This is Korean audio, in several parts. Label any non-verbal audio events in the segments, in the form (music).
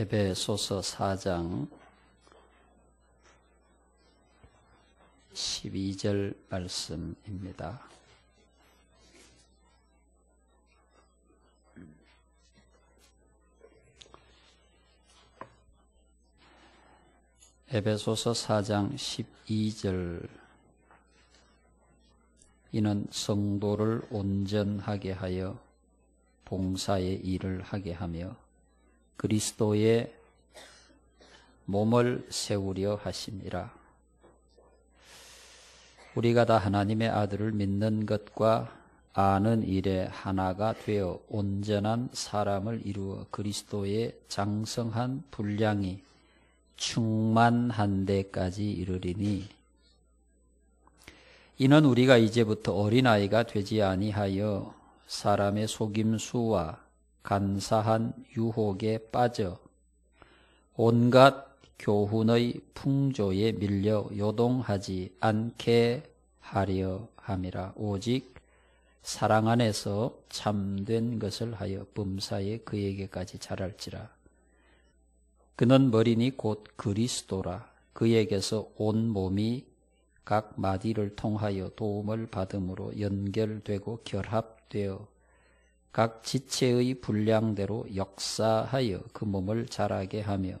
에베소서 4장 12절 말씀입니다. 에베소서 4장 12절 이는 성도를 온전하게 하여 봉사의 일을 하게 하며 그리스도의 몸을 세우려 하심이라. 우리가 다 하나님의 아들을 믿는 것과 아는 일에 하나가 되어 온전한 사람을 이루어 그리스도의 장성한 분량이 충만한 데까지 이르리니 이는 우리가 이제부터 어린아이가 되지 아니하여 사람의 속임수와 간사한 유혹에 빠져 온갖 교훈의 풍조에 밀려 요동하지 않게 하려 함이라. 오직 사랑 안에서 참된 것을 하여 범사에 그에게까지 자랄지라. 그는 머리니 곧 그리스도라. 그에게서 온 몸이 각 마디를 통하여 도움을 받음으로 연결되고 결합되어 각 지체의 분량대로 역사하여 그 몸을 자라게 하며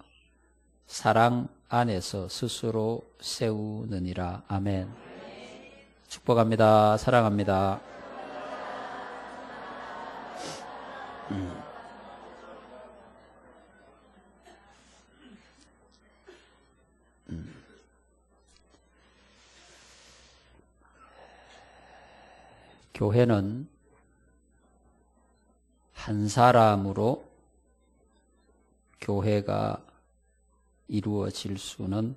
사랑 안에서 스스로 세우느니라. 아멘. 축복합니다. 사랑합니다. 음. 음. 교회는 한 사람으로 교회가 이루어질 수는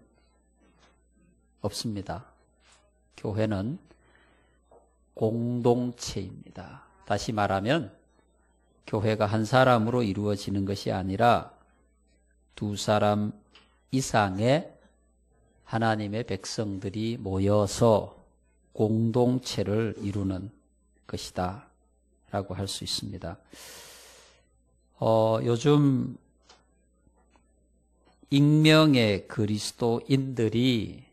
없습니다. 교회는 공동체입니다. 다시 말하면 교회가 한 사람으로 이루어지는 것이 아니라 두 사람 이상의 하나님의 백성들이 모여서 공동체를 이루는 것이다. 라고 할 수 있습니다. 어, 요즘 익명의 그리스도인들이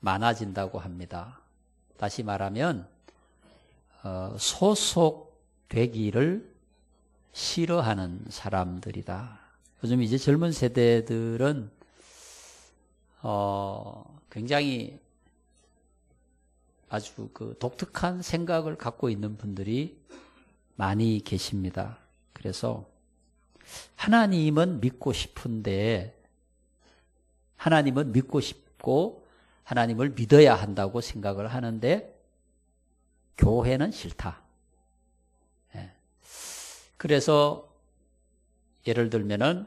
많아진다고 합니다. 다시 말하면 어, 소속되기를 싫어하는 사람들이다. 요즘 이제 젊은 세대들은 어, 굉장히 아주 그 독특한 생각을 갖고 있는 분들이 많이 계십니다. 그래서 하나님은 믿고 싶은데 하나님은 믿고 싶고 하나님을 믿어야 한다고 생각을 하는데 교회는 싫다. 예. 그래서 예를 들면은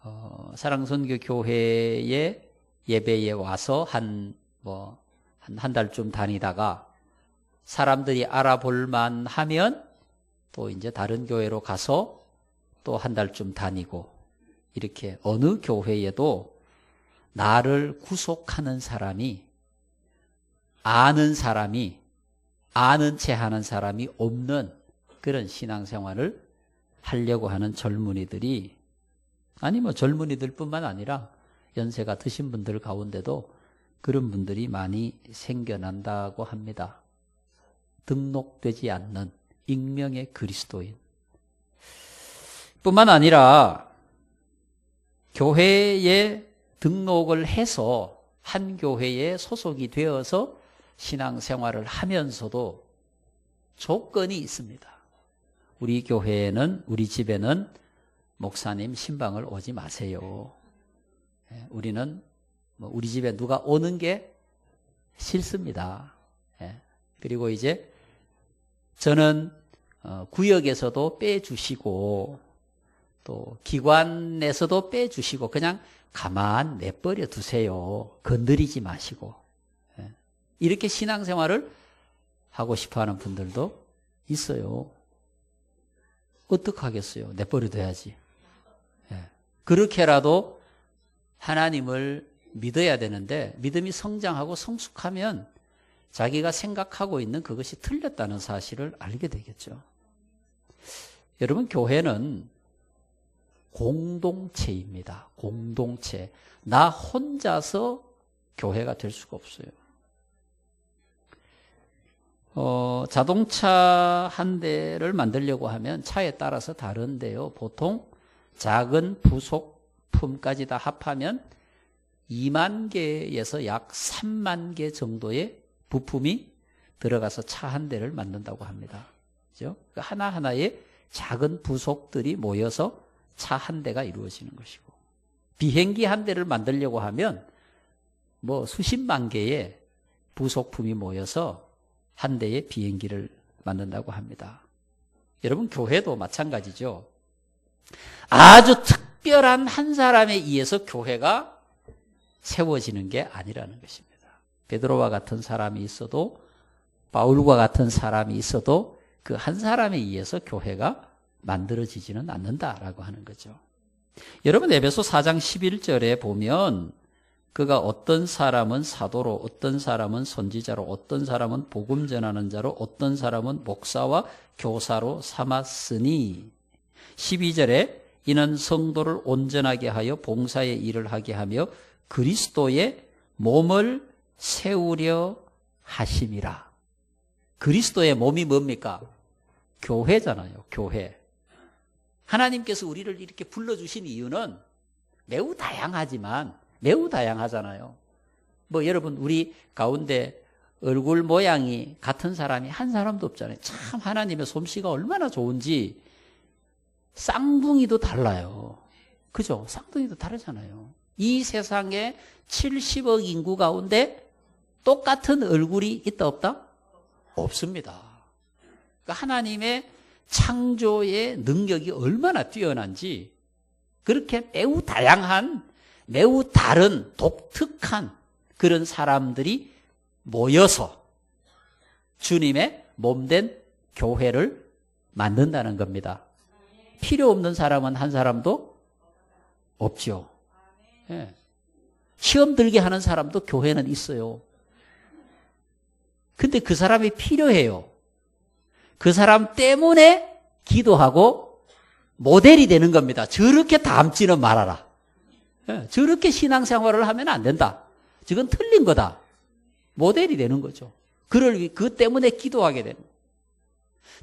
어, 사랑선교 교회의 예배에 와서 한뭐 한 달쯤 다니다가 사람들이 알아볼만 하면 또 이제 다른 교회로 가서 또 한 달쯤 다니고 이렇게 어느 교회에도 나를 구속하는 사람이 아는 사람이 아는 체 하는 사람이 없는 그런 신앙생활을 하려고 하는 젊은이들이 아니 뭐 젊은이들뿐만 아니라 연세가 드신 분들 가운데도 그런 분들이 많이 생겨난다고 합니다. 등록되지 않는 익명의 그리스도인. 뿐만 아니라 교회에 등록을 해서 한 교회에 소속이 되어서 신앙생활을 하면서도 조건이 있습니다. 우리 교회에는 우리 집에는 목사님 신방을 오지 마세요. 예, 우리는 뭐 우리 집에 누가 오는 게 싫습니다. 예. 그리고 이제 저는 어, 구역에서도 빼주시고 또 기관에서도 빼주시고 그냥 가만 내버려 두세요. 건드리지 마시고 예. 이렇게 신앙생활을 하고 싶어하는 분들도 있어요. 어떡 하겠어요? 내버려 둬야지. 예. 그렇게라도 하나님을 믿어야 되는데 믿음이 성장하고 성숙하면 자기가 생각하고 있는 그것이 틀렸다는 사실을 알게 되겠죠. 여러분, 교회는 공동체입니다. 공동체. 나 혼자서 교회가 될 수가 없어요. 어, 자동차 한 대를 만들려고 하면 차에 따라서 다른데요. 보통 작은 부속품까지 다 합하면 2만 개에서 약 3만 개 정도의 부품이 들어가서 차 한 대를 만든다고 합니다. 그죠? 그 하나하나의 작은 부속들이 모여서 차 한 대가 이루어지는 것이고 비행기 한 대를 만들려고 하면 뭐 수십만 개의 부속품이 모여서 한 대의 비행기를 만든다고 합니다. 여러분 교회도 마찬가지죠. 아주 특별한 한 사람에 의해서 교회가 세워지는 게 아니라는 것입니다. 베드로와 같은 사람이 있어도 바울과 같은 사람이 있어도 그 한 사람에 의해서 교회가 만들어지지는 않는다라고 하는 거죠. 여러분 에베소 4장 11절에 보면 그가 어떤 사람은 사도로, 어떤 사람은 선지자로, 어떤 사람은 복음 전하는 자로, 어떤 사람은 목사와 교사로 삼았으니 12절에 이는 성도를 온전하게 하여 봉사의 일을 하게 하며 그리스도의 몸을 세우려 하심이라. 그리스도의 몸이 뭡니까? 교회잖아요. 교회. 하나님께서 우리를 이렇게 불러주신 이유는 매우 다양하지만 매우 다양하잖아요. 뭐 여러분 우리 가운데 얼굴 모양이 같은 사람이 한 사람도 없잖아요. 참 하나님의 솜씨가 얼마나 좋은지 쌍둥이도 달라요. 그죠? 쌍둥이도 다르잖아요. 이 세상에 70억 인구 가운데 똑같은 얼굴이 있다 없다? 없습니다. 그러니까 하나님의 창조의 능력이 얼마나 뛰어난지 그렇게 매우 다양한 매우 다른 독특한 그런 사람들이 모여서 주님의 몸된 교회를 만든다는 겁니다. 필요 없는 사람은 한 사람도 없죠. 예. 시험 들게 하는 사람도 교회는 있어요. 근데 그 사람이 필요해요. 그 사람 때문에 기도하고 모델이 되는 겁니다. 저렇게 담지는 말아라. 예, 저렇게 신앙생활을 하면 안 된다. 저건 틀린 거다. 모델이 되는 거죠. 그를 그 때문에 기도하게 되는.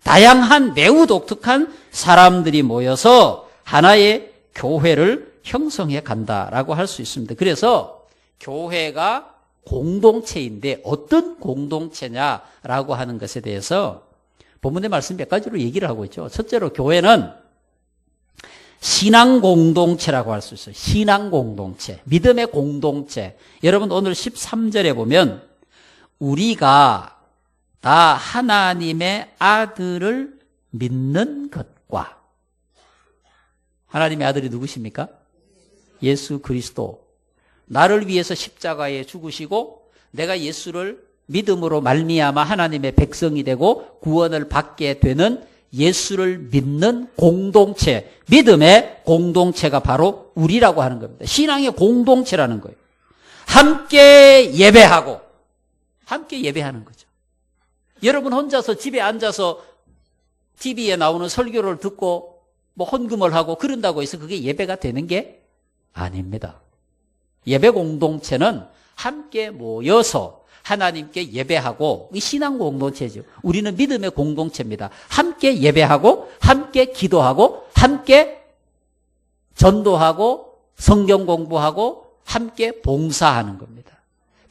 다양한 매우 독특한 사람들이 모여서 하나의 교회를 형성해 간다라고 할 수 있습니다. 그래서 교회가 공동체인데 어떤 공동체냐라고 하는 것에 대해서 본문의 말씀 몇 가지로 얘기를 하고 있죠. 첫째로 교회는 신앙 공동체라고 할 수 있어요. 신앙 공동체, 믿음의 공동체. 여러분 오늘 13절에 보면 우리가 다 하나님의 아들을 믿는 것과 하나님의 아들이 누구십니까? 예수 그리스도. 나를 위해서 십자가에 죽으시고 내가 예수를 믿음으로 말미암아 하나님의 백성이 되고 구원을 받게 되는 예수를 믿는 공동체, 믿음의 공동체가 바로 우리라고 하는 겁니다. 신앙의 공동체라는 거예요. 함께 예배하고, 함께 예배하는 거죠. 여러분 혼자서 집에 앉아서 TV에 나오는 설교를 듣고 뭐 헌금을 하고 그런다고 해서 그게 예배가 되는 게 아닙니다. 예배 공동체는 함께 모여서 하나님께 예배하고 이 신앙 공동체죠. 우리는 믿음의 공동체입니다. 함께 예배하고 함께 기도하고 함께 전도하고 성경 공부하고 함께 봉사하는 겁니다.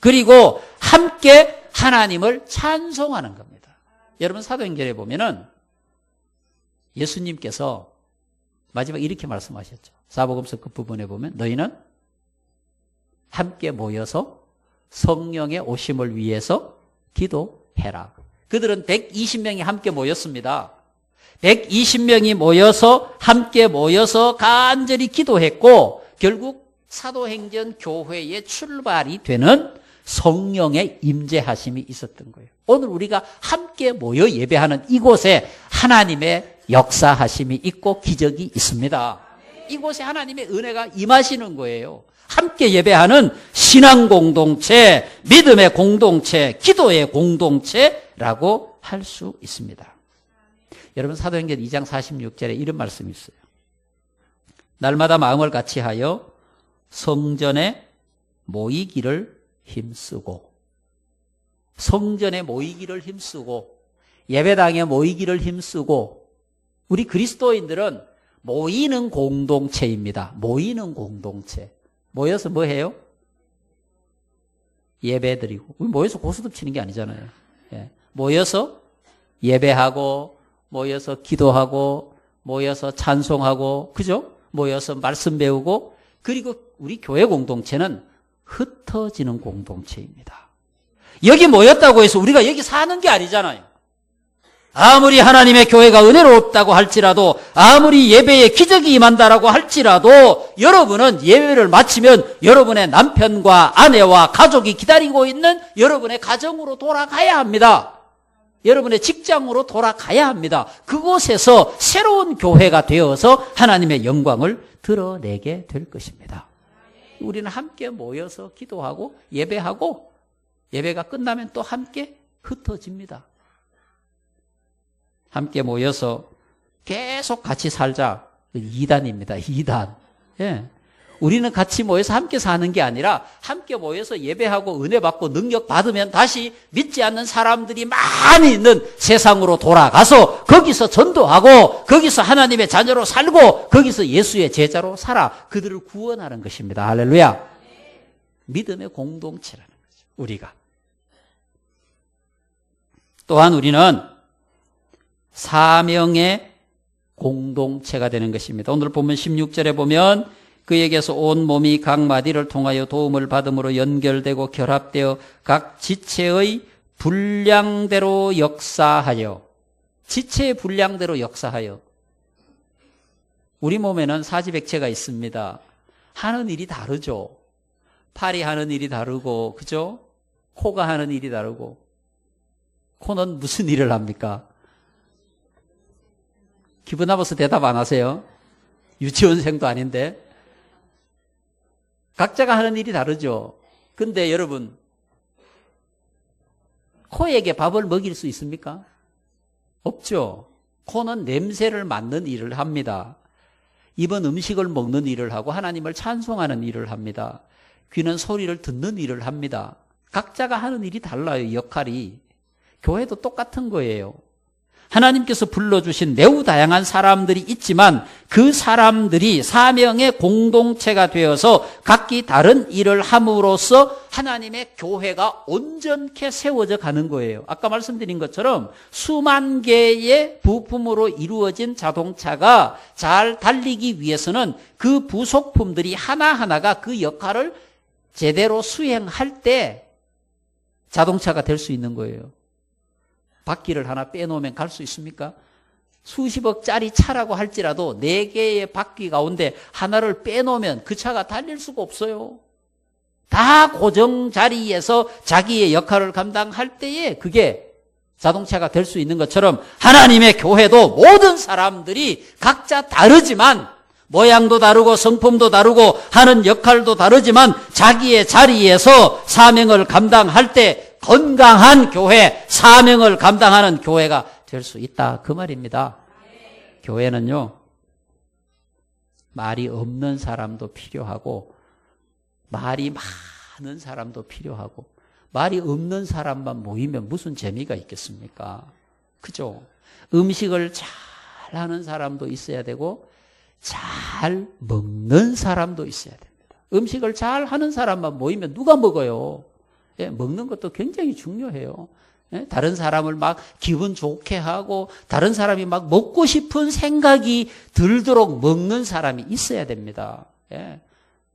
그리고 함께 하나님을 찬송하는 겁니다. 여러분 사도행전에 보면은 예수님께서 마지막 이렇게 말씀하셨죠. 사복음서 그 부분에 보면 너희는 함께 모여서 성령의 오심을 위해서 기도해라. 그들은 120명이 함께 모였습니다. 120명이 모여서 함께 모여서 간절히 기도했고 결국 사도행전 교회의 출발이 되는 성령의 임재하심이 있었던 거예요. 오늘 우리가 함께 모여 예배하는 이곳에 하나님의 역사하심이 있고 기적이 있습니다. 이곳에 하나님의 은혜가 임하시는 거예요. 함께 예배하는 신앙 공동체, 믿음의 공동체, 기도의 공동체라고 할 수 있습니다. 여러분 사도행전 2장 46절에 이런 말씀이 있어요. 날마다 마음을 같이 하여 성전에 모이기를 힘쓰고 성전에 모이기를 힘쓰고 예배당에 모이기를 힘쓰고 우리 그리스도인들은 모이는 공동체입니다. 모이는 공동체. 모여서 뭐 해요? 예배 드리고. 우리 모여서 고스톱 치는 게 아니잖아요. 예. 모여서 예배하고, 모여서 기도하고, 모여서 찬송하고, 그죠? 모여서 말씀 배우고, 그리고 우리 교회 공동체는 흩어지는 공동체입니다. 여기 모였다고 해서 우리가 여기 사는 게 아니잖아요. 아무리 하나님의 교회가 은혜롭다고 할지라도 아무리 예배에 기적이 임한다라고 할지라도 여러분은 예배를 마치면 여러분의 남편과 아내와 가족이 기다리고 있는 여러분의 가정으로 돌아가야 합니다. 여러분의 직장으로 돌아가야 합니다. 그곳에서 새로운 교회가 되어서 하나님의 영광을 드러내게 될 것입니다. 우리는 함께 모여서 기도하고 예배하고 예배가 끝나면 또 함께 흩어집니다. 함께 모여서 계속 같이 살자. 2단입니다. 2단. 예. 우리는 같이 모여서 함께 사는 게 아니라 함께 모여서 예배하고 은혜 받고 능력 받으면 다시 믿지 않는 사람들이 많이 있는 세상으로 돌아가서 거기서 전도하고 거기서 하나님의 자녀로 살고 거기서 예수의 제자로 살아 그들을 구원하는 것입니다. 할렐루야. 믿음의 공동체라는 거죠. 우리가. 또한 우리는 사명의 공동체가 되는 것입니다. 오늘 보면 16절에 보면 그에게서 온 몸이 각 마디를 통하여 도움을 받음으로 연결되고 결합되어 각 지체의 분량대로 역사하여 지체의 분량대로 역사하여 우리 몸에는 사지백체가 있습니다. 하는 일이 다르죠. 팔이 하는 일이 다르고 그죠? 코가 하는 일이 다르고 코는 무슨 일을 합니까? 기분 나빠서 대답 안 하세요? 유치원생도 아닌데. 각자가 하는 일이 다르죠. 근데 여러분, 코에게 밥을 먹일 수 있습니까? 없죠. 코는 냄새를 맡는 일을 합니다. 입은 음식을 먹는 일을 하고 하나님을 찬송하는 일을 합니다. 귀는 소리를 듣는 일을 합니다. 각자가 하는 일이 달라요, 역할이. 교회도 똑같은 거예요. 하나님께서 불러주신 매우 다양한 사람들이 있지만 그 사람들이 사명의 공동체가 되어서 각기 다른 일을 함으로써 하나님의 교회가 온전케 세워져 가는 거예요. 아까 말씀드린 것처럼 수만 개의 부품으로 이루어진 자동차가 잘 달리기 위해서는 그 부속품들이 하나하나가 그 역할을 제대로 수행할 때 자동차가 될 수 있는 거예요. 바퀴를 하나 빼놓으면 갈 수 있습니까? 수십억짜리 차라고 할지라도 네 개의 바퀴 가운데 하나를 빼놓으면 그 차가 달릴 수가 없어요. 다 고정 자리에서 자기의 역할을 감당할 때에 그게 자동차가 될 수 있는 것처럼 하나님의 교회도 모든 사람들이 각자 다르지만 모양도 다르고 성품도 다르고 하는 역할도 다르지만 자기의 자리에서 사명을 감당할 때 건강한 교회, 사명을 감당하는 교회가 될 수 있다. 그 말입니다. 교회는요, 말이 없는 사람도 필요하고, 말이 많은 사람도 필요하고, 말이 없는 사람만 모이면 무슨 재미가 있겠습니까? 그죠? 음식을 잘 하는 사람도 있어야 되고, 잘 먹는 사람도 있어야 됩니다. 음식을 잘 하는 사람만 모이면 누가 먹어요? 예, 먹는 것도 굉장히 중요해요. 예, 다른 사람을 막 기분 좋게 하고 다른 사람이 막 먹고 싶은 생각이 들도록 먹는 사람이 있어야 됩니다. 예,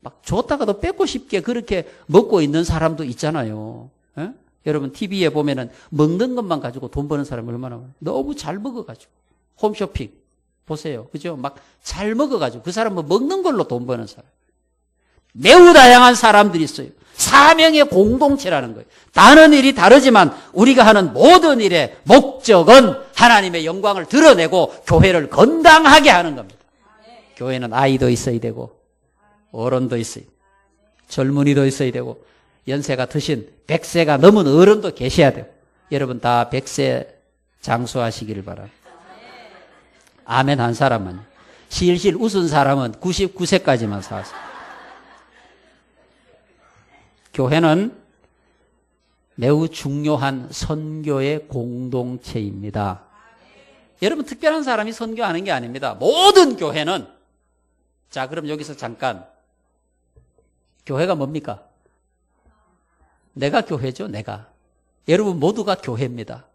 막 줬다가도 뺏고 싶게 그렇게 먹고 있는 사람도 있잖아요. 여러분 TV에 보면은 먹는 것만 가지고 돈 버는 사람이 얼마나 많아요. 너무 잘 먹어가지고 홈쇼핑 보세요. 그죠? 막 잘 먹어가지고 그 사람은 먹는 걸로 돈 버는 사람. 매우 다양한 사람들이 있어요. 사명의 공동체라는 거예요. 다른 일이 다르지만 우리가 하는 모든 일의 목적은 하나님의 영광을 드러내고 교회를 건강하게 하는 겁니다. 교회는 아이도 있어야 되고 어른도 있어야 되고 젊은이도 있어야 되고 연세가 드신 100세가 넘은 어른도 계셔야 돼요. 여러분 다 100세 장수하시기를 바랍니다. 아멘 한 사람만. 실실 웃은 사람은 99세까지만 살았어요. 교회는 매우 중요한 선교의 공동체입니다. 여러분 특별한 사람이 선교하는 게 아닙니다. 모든 교회는 자 그럼 여기서 잠깐 교회가 뭡니까? 내가 교회죠, 내가. 여러분 모두가 교회입니다.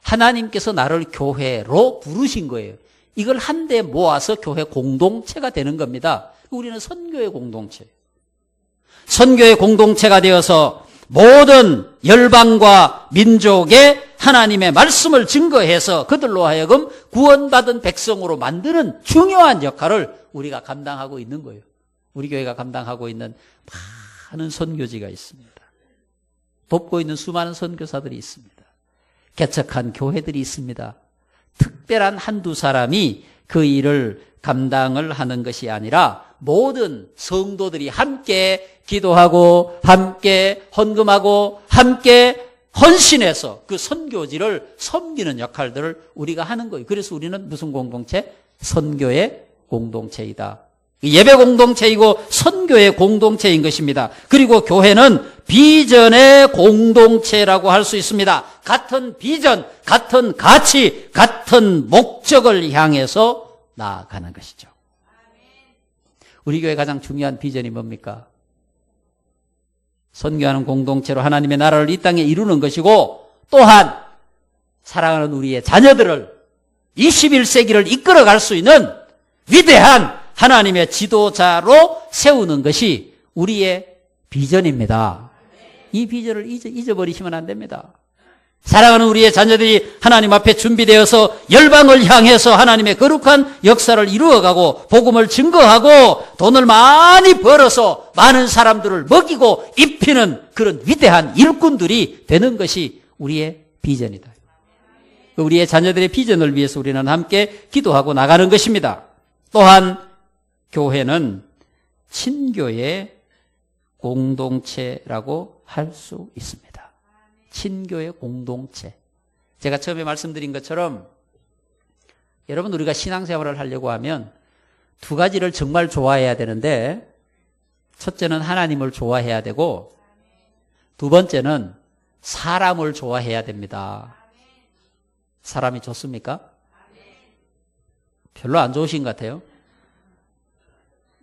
하나님께서 나를 교회로 부르신 거예요. 이걸 한데 모아서 교회 공동체가 되는 겁니다. 우리는 선교의 공동체. 선교의 공동체가 되어서 모든 열방과 민족의 하나님의 말씀을 증거해서 그들로 하여금 구원받은 백성으로 만드는 중요한 역할을 우리가 감당하고 있는 거예요. 우리 교회가 감당하고 있는 많은 선교지가 있습니다. 돕고 있는 수많은 선교사들이 있습니다. 개척한 교회들이 있습니다. 특별한 한두 사람이 그 일을 감당을 하는 것이 아니라 모든 성도들이 함께 기도하고 함께 헌금하고 함께 헌신해서 그 선교지를 섬기는 역할들을 우리가 하는 거예요. 그래서 우리는 무슨 공동체? 선교의 공동체이다. 예배 공동체이고 선교의 공동체인 것입니다. 그리고 교회는 비전의 공동체라고 할 수 있습니다. 같은 비전, 같은 가치, 같은 목적을 향해서 나아가는 것이죠. 우리 교회 가장 중요한 비전이 뭡니까? 선교하는 공동체로 하나님의 나라를 이 땅에 이루는 것이고 또한 사랑하는 우리의 자녀들을 21세기를 이끌어갈 수 있는 위대한 하나님의 지도자로 세우는 것이 우리의 비전입니다. 이 비전을 잊어버리시면 안 됩니다. 사랑하는 우리의 자녀들이 하나님 앞에 준비되어서 열방을 향해서 하나님의 거룩한 역사를 이루어가고 복음을 증거하고 돈을 많이 벌어서 많은 사람들을 먹이고 입히는 그런 위대한 일꾼들이 되는 것이 우리의 비전이다. 우리의 자녀들의 비전을 위해서 우리는 함께 기도하고 나가는 것입니다. 또한 교회는 친교의 공동체라고 할 수 있습니다. 친교의 공동체. 제가 처음에 말씀드린 것처럼 여러분 우리가 신앙생활을 하려고 하면 두 가지를 정말 좋아해야 되는데 첫째는 하나님을 좋아해야 되고 두 번째는 사람을 좋아해야 됩니다. 사람이 좋습니까? 별로 안 좋으신 것 같아요.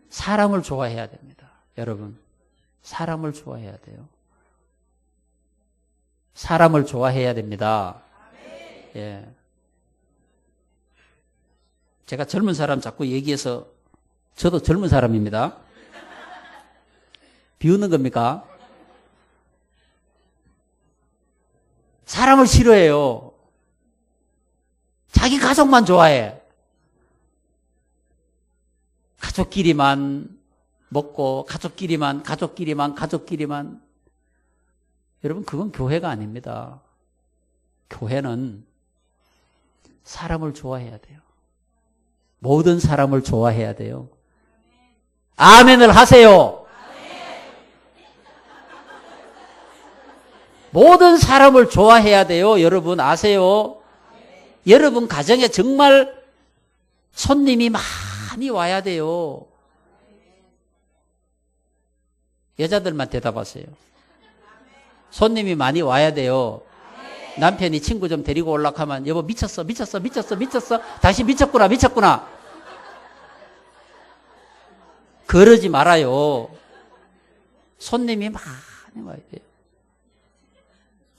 사람을 좋아해야 됩니다. 여러분, 사람을 좋아해야 돼요. 사람을 좋아해야 됩니다. 예. 제가 젊은 사람 자꾸 얘기해서 저도 젊은 사람입니다. 비웃는 겁니까? 사람을 싫어해요. 자기 가족만 좋아해. 가족끼리만 먹고, 가족끼리만, 가족끼리만, 가족끼리만. 여러분, 그건 교회가 아닙니다. 교회는 사람을 좋아해야 돼요. 모든 사람을 좋아해야 돼요. 아멘을 하세요. 모든 사람을 좋아해야 돼요. 여러분 아세요? 여러분 가정에 정말 손님이 많이 와야 돼요. 여자들만 대답하세요. 손님이 많이 와야 돼요. 남편이 친구 좀 데리고 올라가면 여보 미쳤어 미쳤어 미쳤어 미쳤어 다시 미쳤구나 미쳤구나 그러지 말아요. 손님이 많이 와야 돼요.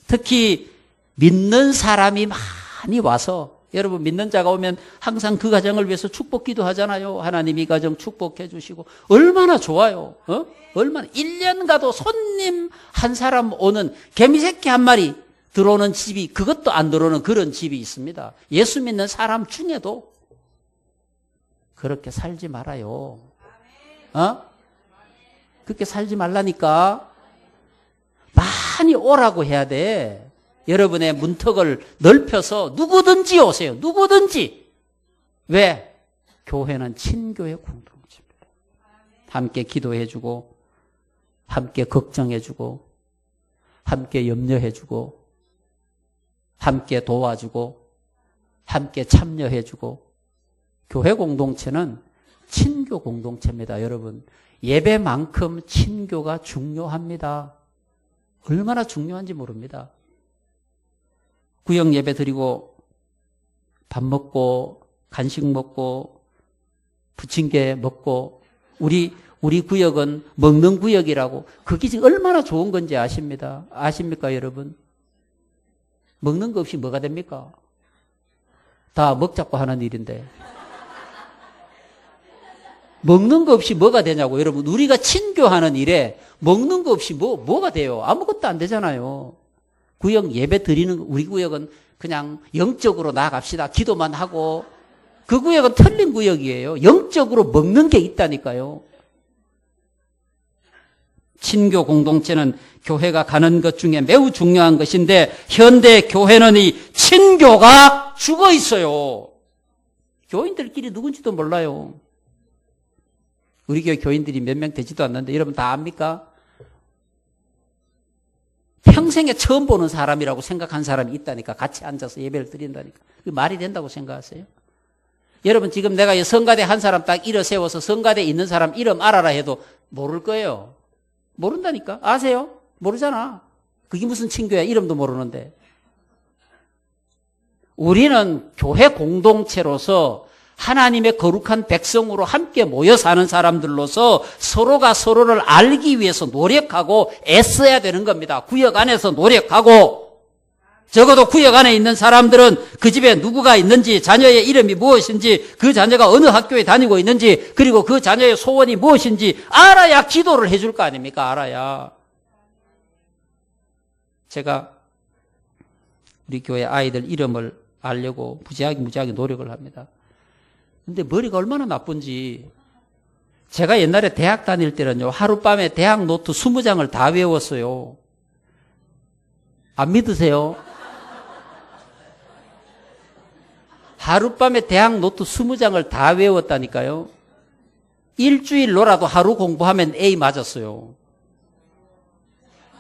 특히 믿는 사람이 많이 와서 여러분 믿는 자가 오면 항상 그 가정을 위해서 축복 기도하잖아요. 하나님 이 가정 축복해 주시고 얼마나 좋아요. 어? 얼마나 1년 가도 손님 한 사람 오는 개미새끼 한 마리 들어오는 집이 그것도 안 들어오는 그런 집이 있습니다. 예수 믿는 사람 중에도 그렇게 살지 말아요. 어? 그렇게 살지 말라니까. 많이 오라고 해야 돼. 여러분의 문턱을 넓혀서 누구든지 오세요. 누구든지. 왜? 교회는 친교의 공동체입니다. 함께 기도해주고, 함께 걱정해주고, 함께 염려해주고, 함께 도와주고, 함께 참여해주고, 교회 공동체는 친교 공동체입니다, 여러분. 예배만큼 친교가 중요합니다. 얼마나 중요한지 모릅니다. 구역 예배 드리고 밥 먹고 간식 먹고 부침개 먹고 우리 우리 구역은 먹는 구역이라고 그게 지금 얼마나 좋은 건지 아십니다. 아십니까, 여러분? 먹는 거 없이 뭐가 됩니까? 다 먹자고 하는 일인데. (laughs) 먹는 거 없이 뭐가 되냐고, 여러분. 우리가 친교하는 일에 먹는 거 없이 뭐, 뭐가 돼요? 아무것도 안 되잖아요. 구역 예배 드리는, 우리 구역은 그냥 영적으로 나아갑시다. 기도만 하고. 그 구역은 틀린 구역이에요. 영적으로 먹는 게 있다니까요. 친교 공동체는 교회가 가는 것 중에 매우 중요한 것인데 현대 교회는 이 친교가 죽어 있어요. 교인들끼리 누군지도 몰라요. 우리 교회 교인들이 몇 명 되지도 않는데 여러분 다 압니까? 평생에 처음 보는 사람이라고 생각한 사람이 있다니까 같이 앉아서 예배를 드린다니까 그 말이 된다고 생각하세요? 여러분 지금 내가 성가대 한 사람 딱 일어 세워서 성가대 있는 사람 이름 알아라 해도 모를 거예요. 모른다니까. 아세요? 모르잖아. 그게 무슨 친교야? 이름도 모르는데. 우리는 교회 공동체로서 하나님의 거룩한 백성으로 함께 모여 사는 사람들로서 서로가 서로를 알기 위해서 노력하고 애써야 되는 겁니다. 구역 안에서 노력하고 적어도 구역 안에 있는 사람들은 그 집에 누구가 있는지, 자녀의 이름이 무엇인지, 그 자녀가 어느 학교에 다니고 있는지, 그리고 그 자녀의 소원이 무엇인지 알아야 기도를 해줄 거 아닙니까? 알아야. 제가 우리 교회 아이들 이름을 알려고 무지하게 무지하게 노력을 합니다. 근데 머리가 얼마나 나쁜지. 제가 옛날에 대학 다닐 때는요, 하룻밤에 대학 노트 20장을 다 외웠어요. 안 믿으세요? 하룻밤에 대학 노트 20장을 다 외웠다니까요. 일주일 놀아도 하루 공부하면 A 맞았어요.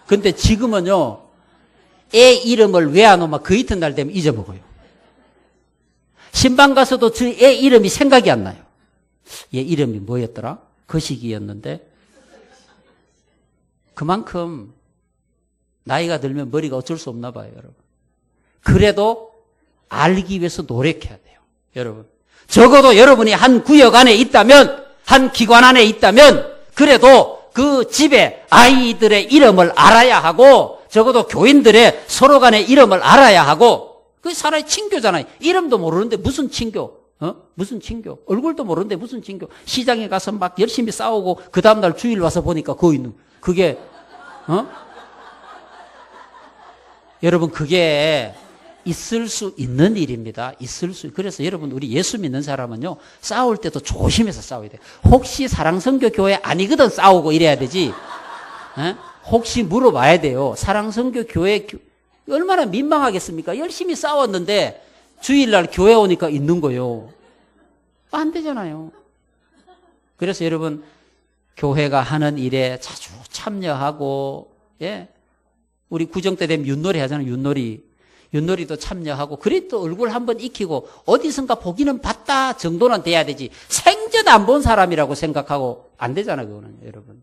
근데 지금은요, 애 이름을 외워놓으면 그 이튿날 되면 잊어먹어요. 신방 가서도 저애 이름이 생각이 안 나요. 얘 이름이 뭐였더라? 거시기였는데. 그만큼 나이가 들면 머리가 어쩔 수 없나 봐요, 여러분. 그래도 알기 위해서 노력해야 돼요. 여러분. 적어도 여러분이 한 구역 안에 있다면, 한 기관 안에 있다면, 그래도 그 집에 아이들의 이름을 알아야 하고, 적어도 교인들의 서로 간의 이름을 알아야 하고, 그 사람이 친교잖아요. 이름도 모르는데 무슨 친교? 어? 무슨 친교? 얼굴도 모르는데 무슨 친교? 시장에 가서 막 열심히 싸우고, 그 다음날 주일 와서 보니까 그 있는, 그게, 어? 여러분, 그게 있을 수 있는 일입니다. 있을 수. 그래서 여러분 우리 예수 믿는 사람은요 싸울 때도 조심해서 싸워야 돼. 혹시 사랑성교 교회 아니거든 싸우고 이래야 되지. 에? 혹시 물어봐야 돼요. 사랑성교 교회 얼마나 민망하겠습니까? 열심히 싸웠는데 주일날 교회 오니까 있는 거요. 안 되잖아요. 그래서 여러분 교회가 하는 일에 자주 참여하고 예 우리 구정 때 되면 윷놀이 하잖아요. 윷놀이 윷놀이도 참여하고 그래도 얼굴 한번 익히고 어디선가 보기는 봤다 정도는 돼야 되지 생전 안 본 사람이라고 생각하고 안 되잖아요 그거는 여러분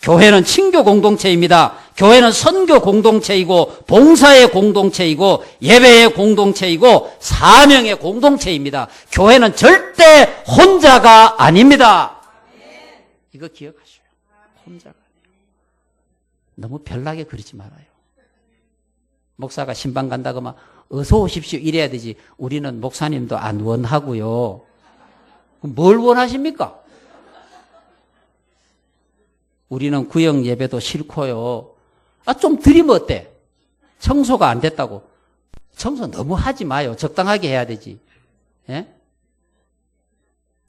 교회는 친교 공동체입니다 교회는 선교 공동체이고 봉사의 공동체이고 예배의 공동체이고 사명의 공동체입니다 교회는 절대 혼자가 아닙니다 이거 기억하셔요 혼자가 아니에요 너무 별나게 그러지 말아요 목사가 신방 간다고 막 어서 오십시오 이래야 되지. 우리는 목사님도 안 원하고요. 뭘 원하십니까? 우리는 구역 예배도 싫고요. 아, 좀 드리면 어때? 청소가 안 됐다고. 청소 너무 하지 마요. 적당하게 해야 되지. 예?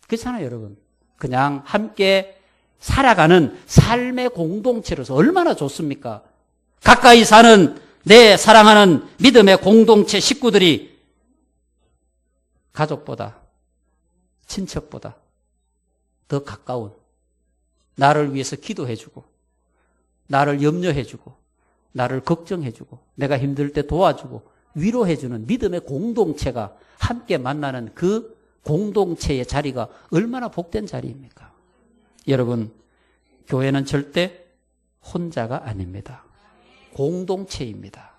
그렇잖아요, 여러분. 그냥 함께 살아가는 삶의 공동체로서 얼마나 좋습니까? 가까이 사는 내 사랑하는 믿음의 공동체 식구들이 가족보다, 친척보다 더 가까운 나를 위해서 기도해주고, 나를 염려해주고, 나를 걱정해주고, 내가 힘들 때 도와주고, 위로해주는 믿음의 공동체가 함께 만나는 그 공동체의 자리가 얼마나 복된 자리입니까? 여러분, 교회는 절대 혼자가 아닙니다. 공동체입니다.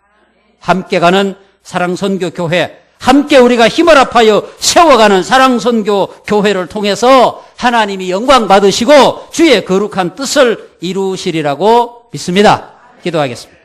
함께 가는 사랑선교 교회, 함께 우리가 힘을 합하여 세워가는 사랑선교 교회를 통해서 하나님이 영광 받으시고 주의 거룩한 뜻을 이루시리라고 믿습니다. 기도하겠습니다.